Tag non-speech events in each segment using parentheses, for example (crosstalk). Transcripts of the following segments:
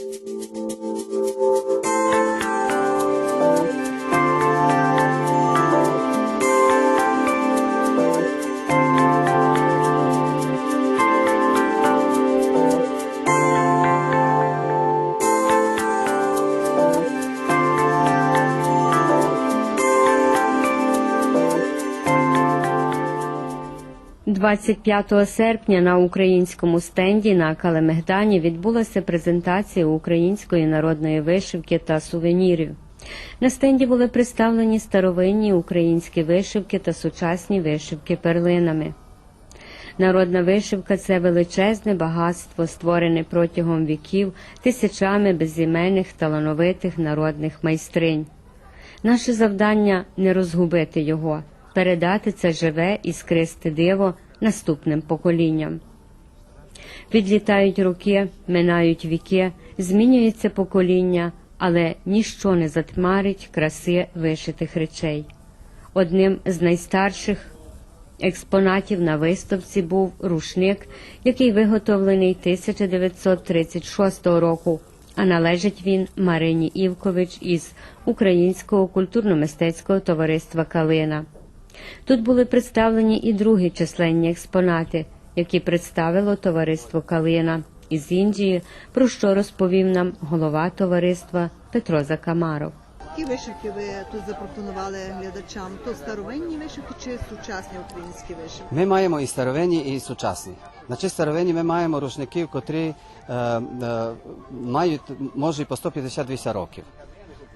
Thank you. – 25 серпня на українському стенді на Калемегдані відбулася презентація української народної вишивки та сувенірів. На стенді були представлені старовинні українські вишивки та сучасні вишивки перлинами. Народна вишивка це величезне багатство, створене протягом віків тисячами безіменних талановитих народних майстринь. Наше завдання не розгубити його, передати це живе і скристе диво наступним поколінням. Відлітають роки, минають віки, змінюється покоління, але ніщо не затьмарить краси вишитих речей. Одним з найстарших експонатів на виставці був рушник, який виготовлений 1936 року, а належить він Марині Івкович із Українського культурно-мистецького товариства Калина. Тут були представлені і другі численні експонати, які представило товариство Калина із Індії, про що розповів нам голова товариства Петро Закамаров. Які вишивки ви тут запропонували глядачам? То старовинні вишивки чи сучасні українські вишивки? Ми маємо і старовинні, і сучасні. Значить, старовинні ми маємо рушників, котрі е, е, мають може по 150-200 років.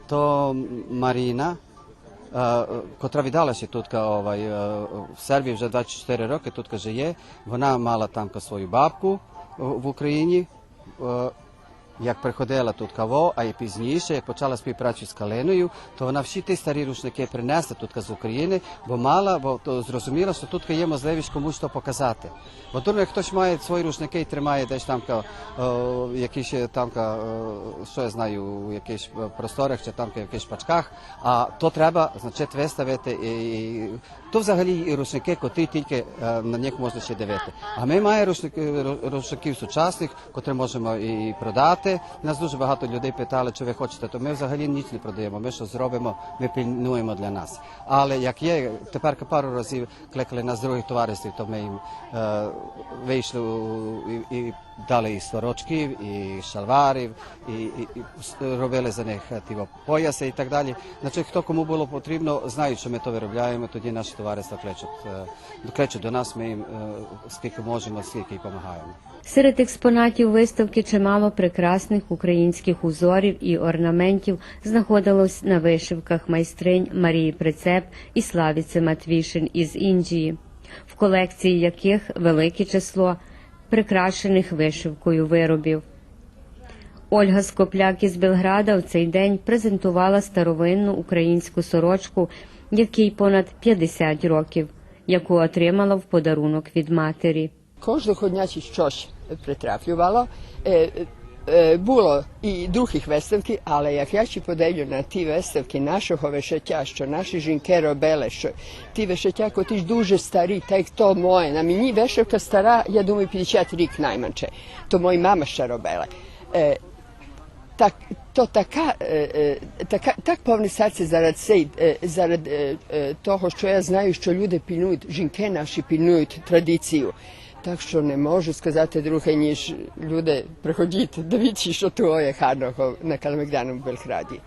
То Маріна, котра віддалася тутка тут ovaj, в Сербії вже 24 роки, тут каже є. Вона мала там свою бабку в Україні. Як приходила тут каво, а і пізніше, як почала співпрацю з Калиною, то вона всі ті старі рушники принесла тут з України, бо мала, бо то зрозуміла, що тут є можливість комусь то показати. Бо думаю, як хтось має свої рушники і тримає десь там о, якісь там, о, що я знаю, у якихось просторах чи там в якихось пачках, а то треба, значить, виставити. І, і, то взагалі і рушники, котрі тільки е, на них можна ще дивити. А ми маємо рушники, ру- рушників сучасних, котрі можемо і продати. Нас дуже багато людей питали, чи ви хочете, то ми взагалі ніч не продаємо. Ми що зробимо, ми пільнуємо для нас. Але як є, тепер пару разів кликали нас з других товариств, то ми їм е, вийшли і, і шалварів, і, і, і с- робили за них е, тіво, пояси і так далі. Значить, хто кому було потрібно, знають, що ми то виробляємо, тоді наші товариства кличуть, е, кличуть до нас, ми їм скільки можемо, скільки й допомагаємо. Серед експонатів виставки чимало прекрасних українських узорів і орнаментів знаходилось на вишивках майстринь Марії Прицеп і Славіці Матвішин із Індії, в колекції яких велике число прикрашених вишивкою виробів. Ольга Скопляк із Белграда в цей день презентувала старовинну українську сорочку, якій понад 50 років, яку отримала в подарунок від матері. Кожного дня щось притраплювало. Було і других виставки, але як я ще подивлю на ті виставки нашого вишиття, що наші жінки робили, що ті вишиття, котрі ж дуже старі, так як то моє. На мені вишивка стара, я думаю, 50 рік найменше. То моя мама ще робила. Е, так, то така, е, така, так повне серце зарад цей, е, зарад е, того, що я знаю, що люди пільнують, жінки наші пільнують традицію. Так що не можу сказати друге, ніж люди, приходіть, дивіться, що твоє є гарного на в Белграді.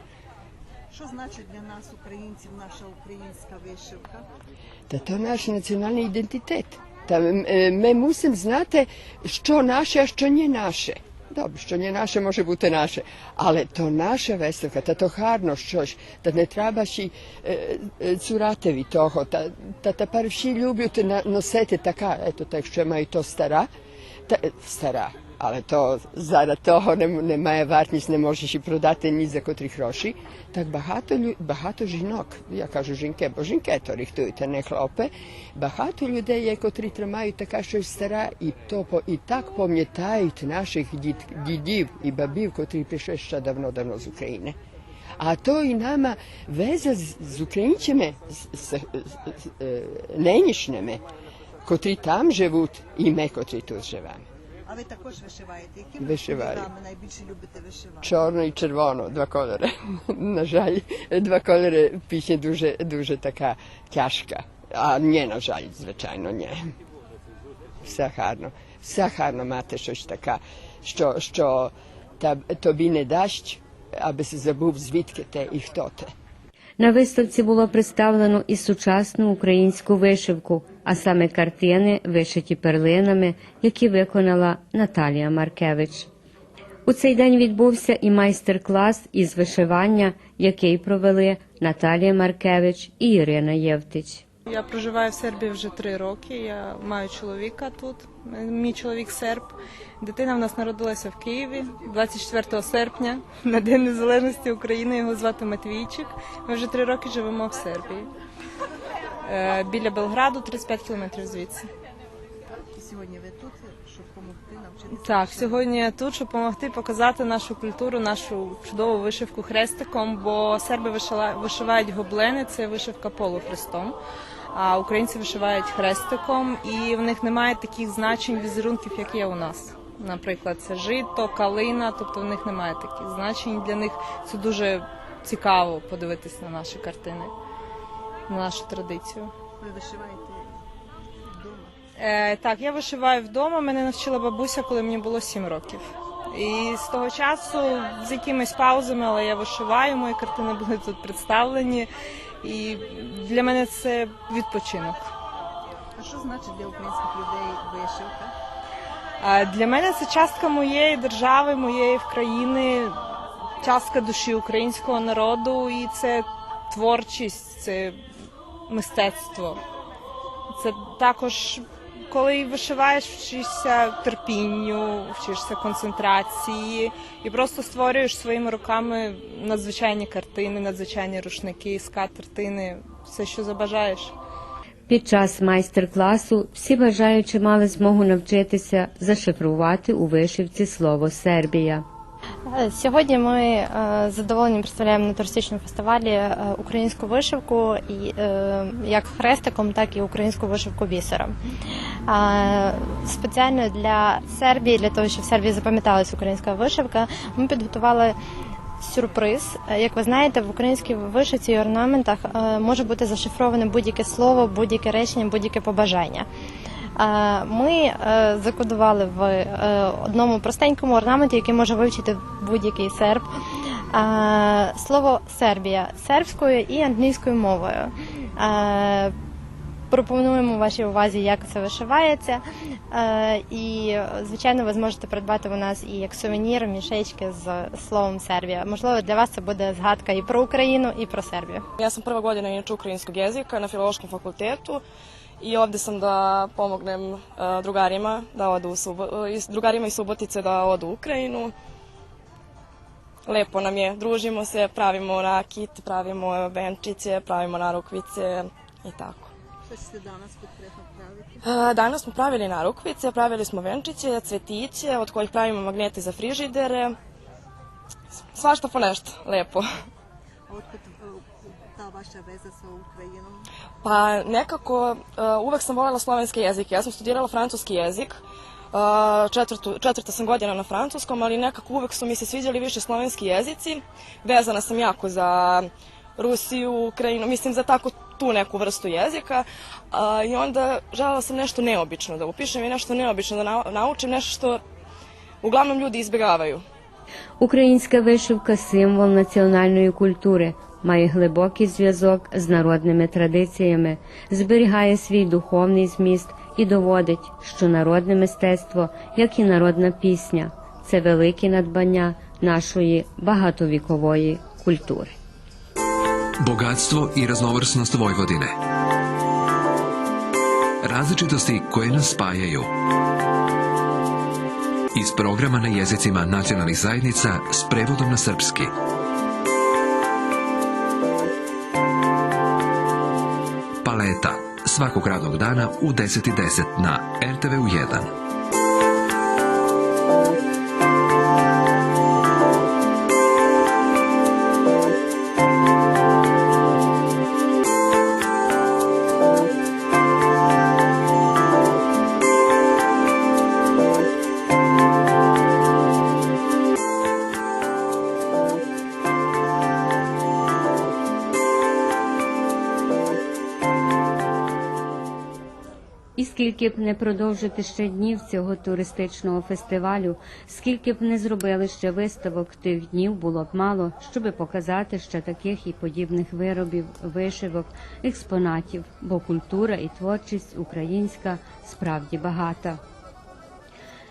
Що значить для нас, українців, наша українська вишивка? Та то наш національний ідентитет. Та м- е, ми мусимо знати, що наше, а що не наше. Добре, що не наше може бути наше, але то наша веселка, та то гарно щось, та не треба ще цурати від того. Та, та тепер всі люблять носити така, ето так, що маю то стара, та, стара, але то зараз того не, не має вартість, не можеш і продати ні за котрі гроші. Так багато, багато жінок, я кажу жінки, бо жінки то рихтують, а не хлопи. Багато людей є, котрі тримають така щось стара, і то і так пам'ятають наших дід, дідів і бабів, котрі прийшли ще давно-давно з України. А то і нама веза з, українцями, з, з, з, з, е, нинішніми, котрі там живуть, і ми, котрі тут живемо. А ви також вишиваєте? Які ви Вишиваю. кольорами найбільше любите вишивати? Чорно і червоно, два кольори. На жаль, два кольори пісня дуже, дуже така тяжка. А ні, на жаль, звичайно, ні. Все гарно. Все гарно мати щось таке, що, що та- тобі не дасть, аби си забув, звідки ти і хто ти. На виставці було представлено і сучасну українську вишивку, а саме картини, вишиті перлинами, які виконала Наталія Маркевич. У цей день відбувся і майстер-клас із вишивання, який провели Наталія Маркевич і Ірина Євтич. Я проживаю в Сербії вже три роки. Я маю чоловіка тут. Мій чоловік серб. Дитина в нас народилася в Києві 24 серпня на День Незалежності України. Його звати Матвійчик. Ми вже три роки живемо в Сербії. Е, Біля Белграду, 35 кілометрів звідси. Сьогодні ви тут, щоб допомогти навчитися? Так, сьогодні я тут, щоб допомогти показати нашу культуру, нашу чудову вишивку хрестиком, бо серби вишивають гоблени, це вишивка полухрестом. А українці вишивають хрестиком, і в них немає таких значень візерунків, як є у нас. Наприклад, це жито, калина, тобто в них немає таких значень. Для них це дуже цікаво подивитись на наші картини, на нашу традицію. Ви вишиваєте вдома? Е, так, я вишиваю вдома. Мене навчила бабуся, коли мені було 7 років. І з того часу з якимись паузами, але я вишиваю, мої картини були тут представлені. І для мене це відпочинок. А що значить для українських людей вишивка? А для мене це частка моєї держави, моєї країни, частка душі українського народу, і це творчість, це мистецтво. Це також, коли вишиваєш, вчишся терпінню, вчишся концентрації і просто створюєш своїми руками надзвичайні картини, надзвичайні рушники, скатертини, все, що забажаєш. Під час майстер-класу всі бажаючі мали змогу навчитися зашифрувати у вишивці слово Сербія. Е, Сьогодні ми е, з задоволенням представляємо на туристичному фестивалі е, українську вишивку як хрестиком, так і українську вишивку бісером. Спеціально для Сербії, для того, щоб в Сербії запам'яталась українська вишивка, ми підготували. Сюрприз, як ви знаєте, в українській вишивці і орнаментах е, може бути зашифроване будь-яке слово, будь-яке речення, будь-яке побажання. Ми е, закодували в е, одному простенькому орнаменті, який може вивчити будь-який серб. Слово Сербія сербською і англійською мовою. Пропонуємо вашій увазі, як це вишивається. І, звичайно, ви зможете придбати у нас і як сувенір, мішечки з словом Сербія. Можливо, для вас це буде згадка і про Україну, і про Сербію. Ja sam prva godina inače ukrajinskog jezika na filološkom fakultetu i ovde sam da pomognem drugarima da odu drugarima iz Subotice da odu u Ukrajinu. Lepo nam je, družimo se, pravimo rakit, pravimo venčiće, pravimo narukvice i tako. Що ćete danas konkretno praviti? E, Danas smo pravili narukvice, pravili smo venčiće, cvetiće, od kojih pravimo magnete za frižidere. Svašta po nešto, lepo. Otkud е, та ваша veza sa Ukrajinom? Pa nekako uh, uvek sam voljela slovenski jezik. Ja sam studirala francuski jezik. Uh, četvrtu, četvrta sam godina na francuskom, ali nekako uvek su mi se sviđali više slovenski jezici. Vezana sam jako za Rusiju, Ukrajinu, mislim za tako tu neku vrstu jezika. Uh, I onda želela sam nešto neobično da upišem i nešto neobično da nau- naučim, nešto što uglavnom ljudi izbjegavaju. Українська вишивка символ національної культури, має глибокий зв'язок з народними традиціями, зберігає свій духовний зміст і доводить, що народне мистецтво, як і народна пісня, це велике надбання нашої багатовікової культури. Bogatstvo i raznovrsnost Vojvodine. Različitosti koje nas spajaju. Iz programa na jezicima nacionalnih zajednica s prevodom na srpski. Paleta. Svakog radnog dana u 10.10 .10 na RTV 1. Скільки б не продовжити ще днів цього туристичного фестивалю, скільки б не зробили ще виставок тих днів, було б мало, щоби показати ще таких і подібних виробів, вишивок, експонатів, бо культура і творчість українська справді багата.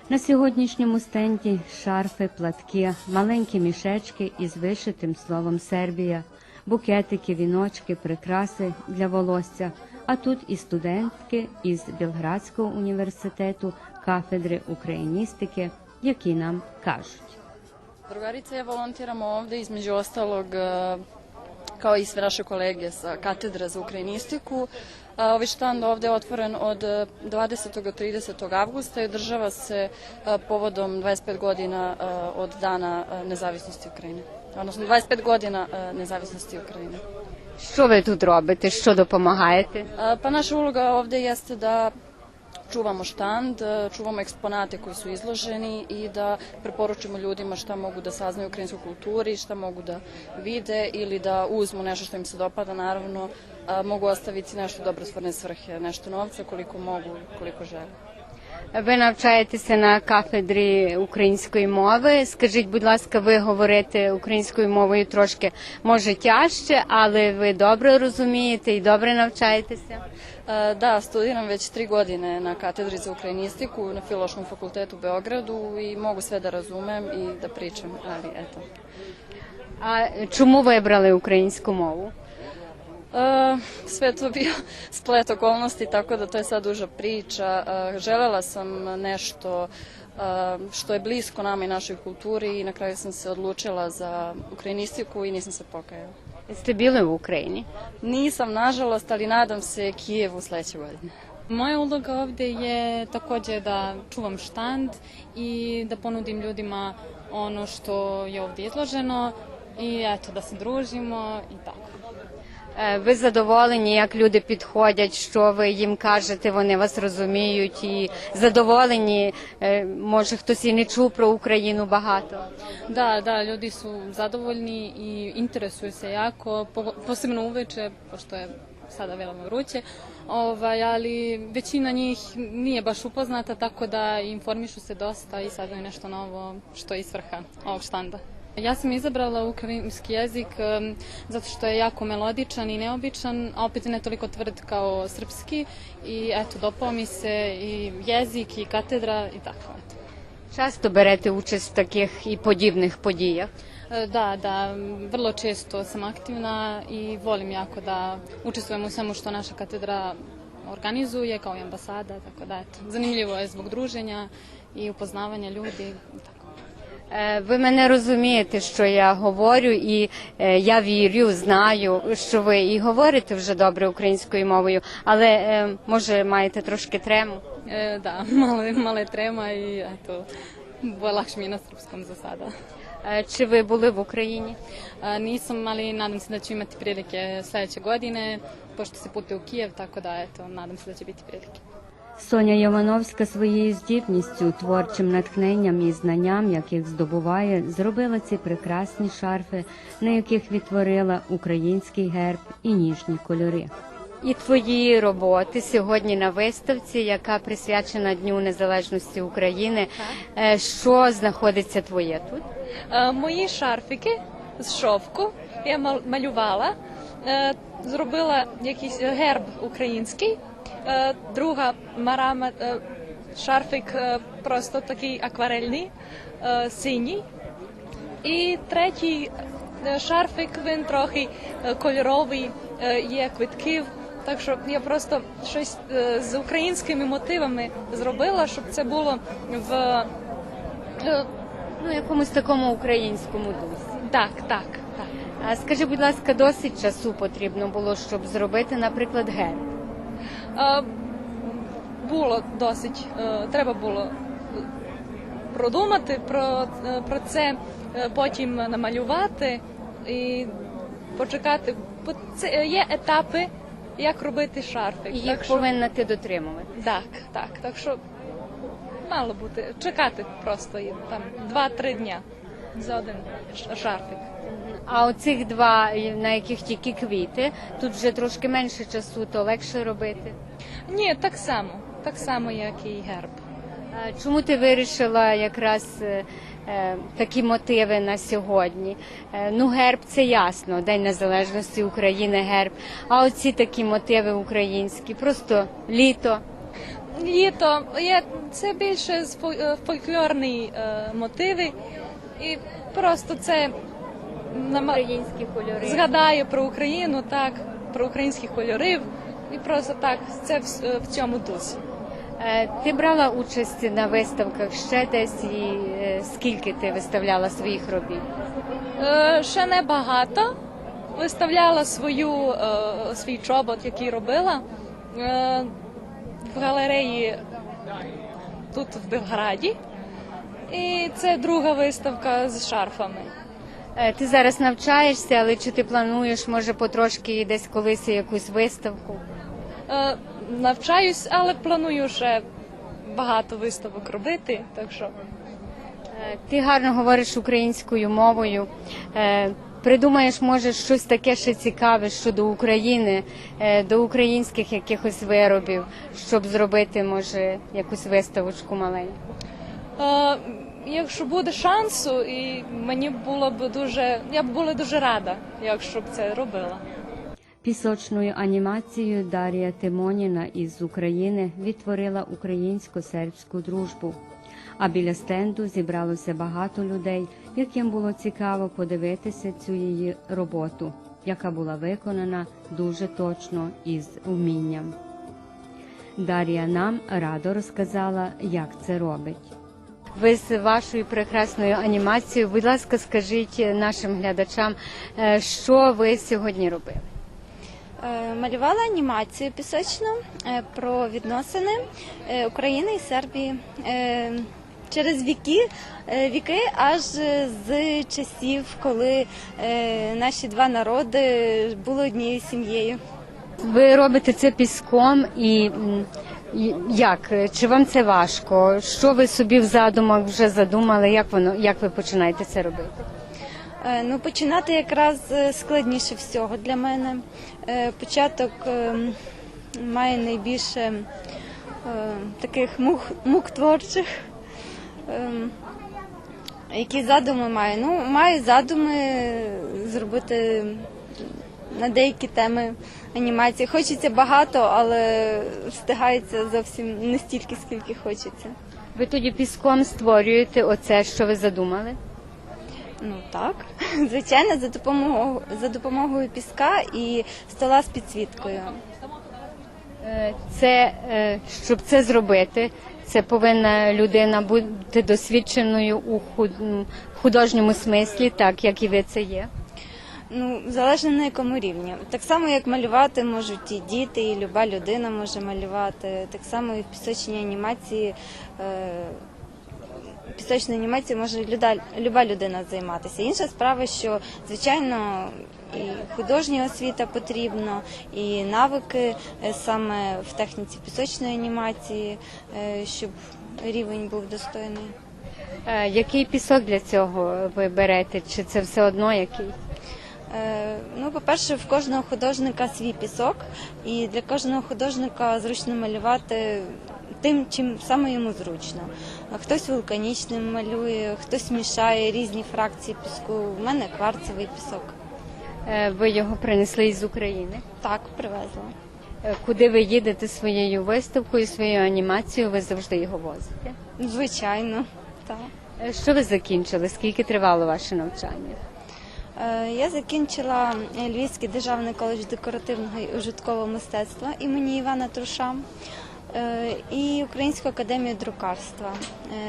На сьогоднішньому стенді шарфи, платки, маленькі мішечки із вишитим словом Сербія, букетики, віночки, прикраси для волосся. А тут і студентки із Білградського університету кафедри україністики, які нам кажуть. Drugarice, ja volontiram ovde između ostalog e, kao i sve naše kolege sa katedre za ukrajinistiku. E, Ovaj štand ovde je otvoren od e, 20. do 30. avgusta i održava se e, povodom 25 godina e, od dana e, nezavisnosti Ukrajine. Odnosno 25 godina e, nezavisnosti Ukrajine. Що ви тут робите? Що допомагаєте? Pa naša uloga ovde jeste da čuvamo štand, e, čuvamo eksponate koji su izloženi i da preporučimo ljudima šta mogu da saznaju o ukrajinskoj kulturi, šta mogu da vide ili da uzmu nešto što im se dopada, naravno mogu ostaviti nešto u dobrotvorne svrhe, nešto novca koliko mogu, koliko žele. Ви навчаєтеся на кафедрі української мови. Скажіть, будь ласка, ви говорите українською мовою трошки може тяжче, але ви добре розумієте і добре навчаєтеся. Da, studiram već tri godine na katedri za ukrajinistiku na Filološkom fakultetu u Beogradu i mogu sve da razumem i da pričam, ali eto. А чому вибрали українську мову? E, sve to bio (laughs) splet okolnosti, tako da to je sad duža priča. E, želela sam nešto e, što je blisko nama i našoj kulturi i na kraju sam se odlučila za ukrajinistiku i nisam se pokajala. Сте били в Україні? Nisam, nažalost, ali nadam se Kijevu sledeće godine. Moja uloga ovde je takođe da čuvam štand i da ponudim ljudima ono što je ovde izloženo i eto da se družimo i tako. Е, Ви задоволені, як люди підходять, що ви їм кажете, вони вас розуміють і задоволені. Е, Може, хтось і не чув про Україну багато. Ljudi su zadovoljni i interesuju se jako, po- posebno uveče, pošto je sada veoma vruće, ovaj, ali većina njih nije baš upoznata, tako da informišu se dosta i saznaju nešto novo što je svrha ovog štanda. Ja sam izabrala ukrajinski jezik zato što je jako melodičan i neobičan, a opet ne toliko tvrd kao srpski i eto, dopao mi se i jezik i katedra i tako, eto. Часто берете участь в таких і подібних подіях. Da, da, vrlo često sam aktivna i volim jako da učestvujem u svemu što naša katedra organizuje, kao i ambasada, tako da eto, zanimljivo je zbog druženja i upoznavanja ljudi i tako. Е, Ви мене розумієте, що я говорю, і е, я вірю, знаю, що ви і говорите вже добре українською мовою, але е, може маєте трошки трему. E, da, malo, je- malo je trema i eto, bo- lakše mi je na srpskom za sada. Е, Чи ви були в Україні? E, nisam, ali nadam se da ću imati prilike sledeće godine, pošto se putuje u Kijev, tako da eto, nadam se da će biti prilike. Соня Йовановська своєю здібністю, творчим натхненням і знанням, яких здобуває, зробила ці прекрасні шарфи, на яких відтворила український герб і ніжні кольори. І твої роботи сьогодні на виставці, яка присвячена Дню Незалежності України. Е, Що знаходиться твоє тут? Е, Мої шарфики з шовку я мал- малювала, е, зробила якийсь герб український. Е, Друга марама е, шарфик е, просто такий акварельний, синій. І третій шарфик він трохи кольоровий, є квитків. Так що я просто щось з українськими мотивами зробила, щоб це було в Ну, якомусь такому українському дусі. так, так, так. А скажи, будь ласка, досить часу потрібно було, щоб зробити, наприклад, герб. Було досить, е, треба було продумати про, е, про це, е, потім намалювати і почекати. Це є етапи, як робити шарфик. І їх так, повинна ти дотримувати. так, так, так що мало бути, чекати просто там 2-3 дня за один шарфик. А оцих два, на яких тільки квіти, тут вже трошки менше часу, то легше робити. Ні, так само. так само, як і герб. Чому ти вирішила якраз е, е, такі мотиви на сьогодні? Е, Ну, герб це ясно, День Незалежності України, герб. А оці такі мотиви українські, просто літо. Літо це більше фольклорні мотиви, і просто це Українські кольори. згадає про Україну, так, про українських кольорів, і просто так це в, в цьому дусі. Е, Ти брала участь на виставках ще десь і е, скільки ти виставляла своїх робіт? Е, ще не багато. Виставляла свою, е, свій чобот, який робила е, в галереї тут в Белграді. І це друга виставка з шарфами. Е, Ти зараз навчаєшся, але чи ти плануєш, може, потрошки десь колись якусь виставку? Е, навчаюсь, але планую ще багато виставок робити. Так що Е, Ти гарно говориш українською мовою. Е, Придумаєш, може, щось таке ще цікаве щодо України, е, до українських якихось виробів, щоб зробити, може, якусь виставочку маленьку. Е, якщо буде шансу, і мені було б дуже, я б була дуже рада, якщо б це робила. Пісочною анімацією Дарія Тимоніна із України відтворила українсько-сербську дружбу. А біля стенду зібралося багато людей, яким було цікаво подивитися цю її роботу, яка була виконана дуже точно і з вмінням. Дар'я нам радо розказала, як це робить. Ви з вашою прекрасною анімацією, будь ласка, скажіть нашим глядачам, е, що ви сьогодні робили? Е, Малювала анімацію пісочну е, про відносини України і Сербії через віки, віки аж з часів, коли наші два народи були однією сім'єю. Ви робите це піском і як? Чи вам це важко? Що ви собі в задумах вже задумали? Як воно як ви починаєте це робити? Е, Ну, починати якраз е, складніше всього для мене. Е, Початок має найбільше таких мук, мук творчих. Які задуми маю? Ну, маю задуми зробити на деякі теми анімації. Хочеться багато, але встигається зовсім не стільки, скільки хочеться. Ви тоді піском створюєте оце, що ви задумали? Ну так, (laughs) звичайно, за допомогою за допомогою піска і стола з підсвіткою. Е, Це е, щоб це зробити, це повинна людина бути досвідченою у худ- художньому смислі, так як і ви це є. Ну, залежно на якому рівні. Так само, як малювати можуть і діти, і люба людина може малювати. Так само і в пісочній анімації. Е, Пісочною анімацією може люда, люба людина займатися. Інша справа, що звичайно і художня освіта потрібна, і навики е, саме в техніці пісочної анімації, е, щоб рівень був достойний. Який пісок для цього ви берете? Чи це все одно який? Е, Ну, по-перше, в кожного художника свій пісок, і для кожного художника зручно малювати тим, чим саме йому зручно. Хтось вулканічним малює, хтось мішає різні фракції піску. У мене кварцевий пісок. Е, Ви його принесли із України. Так, привезла. Е, Куди ви їдете своєю виставкою, своєю анімацією, ви завжди його возите. Звичайно, так. Що ви закінчили? Скільки тривало ваше навчання? Е, Я закінчила Львівський державний коледж декоративного і ужиткового мистецтва імені Івана Труша е, і Українську академію друкарства,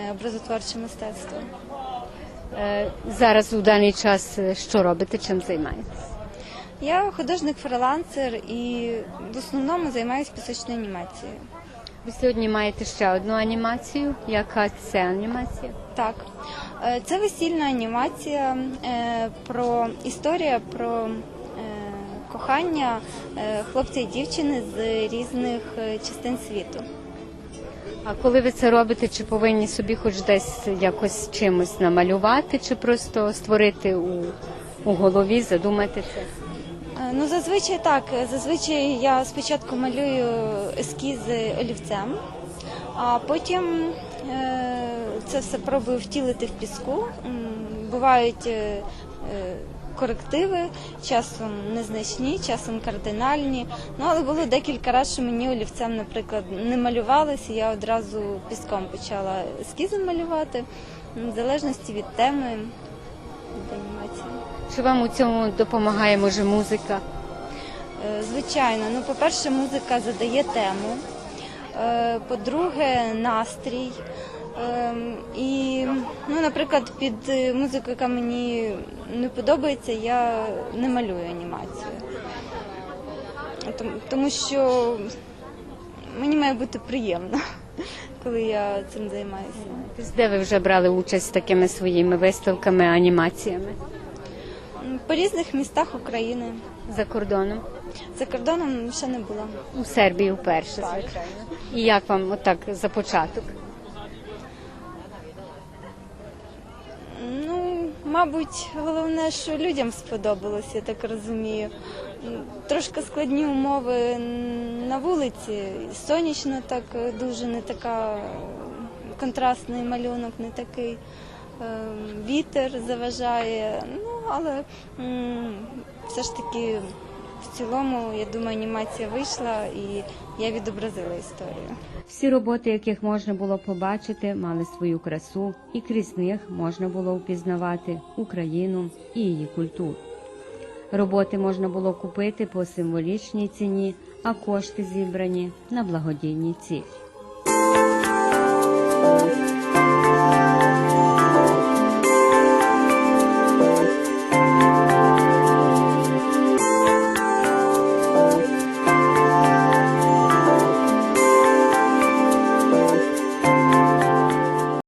е, образотворче мистецтво. Е, Зараз у даний час е, що робите, чим займаєтесь? Я художник-фрилансер і в основному займаюся пісочною анімацією. Ви сьогодні маєте ще одну анімацію. Яка це анімація? Так, Е, це весільна анімація е, про історія про е, кохання хлопця і дівчини з різних частин світу. А коли ви це робите, чи повинні собі хоч десь якось чимось намалювати, чи просто створити у, у голові, задумати це? Ну, зазвичай так. Зазвичай я спочатку малюю ескізи олівцем, А потім е, це все пробую втілити в піску. Бувають е, е, корективи, часом незначні, часом кардинальні. Ну але було декілька разів, що мені олівцем, наприклад, не малювалося. Я одразу піском почала ескізом малювати, в залежності від теми. Чи вам у цьому допомагає може музика? Е, Звичайно, ну по-перше, музика задає тему. Е, По-друге, настрій. Ем, І, ну, наприклад, під е, музику, яка мені не подобається, я не малюю анімацію. Тому- Тому що мені має бути приємно, (laughs) коли я цим займаюся. Де ви вже брали участь з такими своїми виставками, анімаціями? По різних містах України. За кордоном? За кордоном ще не була. У Сербії вперше, звичайно. І як вам отак за початок? Ну, мабуть, головне, що людям сподобалось, я так розумію. М, Трошки складні умови на вулиці. Сонячно так е, дуже не така е, контрастний малюнок, не такий. Е, Вітер заважає. Ну, але м, все ж таки в цілому, я думаю, анімація вийшла і я відобразила історію. Всі роботи, яких можна було побачити, мали свою красу, і крізь них можна було впізнавати Україну і її культуру. Роботи можна було купити по символічній ціні, а кошти зібрані на благодійні цілі.